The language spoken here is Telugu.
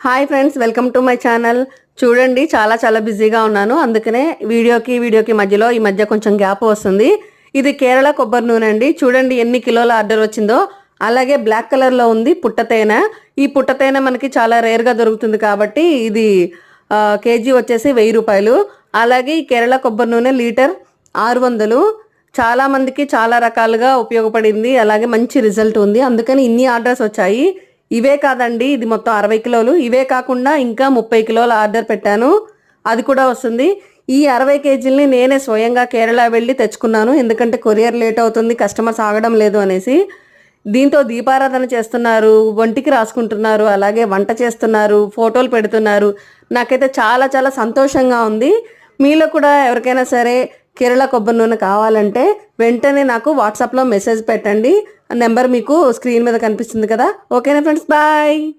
Hi friends welcome to my channel. చూడండి చాలా చాలా బిజీగా ఉన్నాను. అందుకనే వీడియోకి వీడియోకి మధ్యలో ఈ మధ్య కొంచెం గ్యాప్ వస్తుంది. ఇది కేరళ కొబ్బరి నూనె అండి. చూడండి ఎన్ని కిలోల ఆర్డర్ వచ్చిందో. అలాగే బ్లాక్ కలర్లో ఉంది పుట్టతేనె ఈ పుట్టతేనె మనకి చాలా రేర్గా దొరుకుతుంది కాబట్టి ఇది కేజీ వచ్చేసి వెయ్యి రూపాయలు. అలాగే ఈ కేరళ కొబ్బరి నూనె లీటర్ ఆరు వందలు. చాలా మందికి చాలా రకాలుగా ఉపయోగపడింది. అలాగే మంచి రిజల్ట్ ఉంది. అందుకని ఇన్ని ఆర్డర్స్ వచ్చాయి. ఇవే కాదండి ఇది మొత్తం అరవై కిలోలు. ఇవే కాకుండా ఇంకా ముప్పై కిలోల ఆర్డర్ పెట్టాను. అది కూడా వస్తుంది. ఈ అరవై కేజీలని నేనే స్వయంగా కేరళ వెళ్ళి తెచ్చుకున్నాను. ఎందుకంటే కొరియర్ లేట్ అవుతుంది కస్టమర్స్ ఆగడం లేదు అనేసి. దీంతో దీపారాధన చేస్తున్నారు వంటికి రాసుకుంటున్నారు అలాగే వంట చేస్తున్నారు ఫోటోలు పెడుతున్నారు. నాకైతే చాలా చాలా సంతోషంగా ఉంది. మీలో కూడా ఎవరికైనా సరే కేరళ కొబ్బరి నూనె కావాలంటే వెంటనే నాకు వాట్సాప్లో మెసేజ్ పెట్టండి. నెంబర్ మీకు స్క్రీన్ మీద కనిపిస్తుంది కదా. ఓకేనా ఫ్రెండ్స్? బాయ్.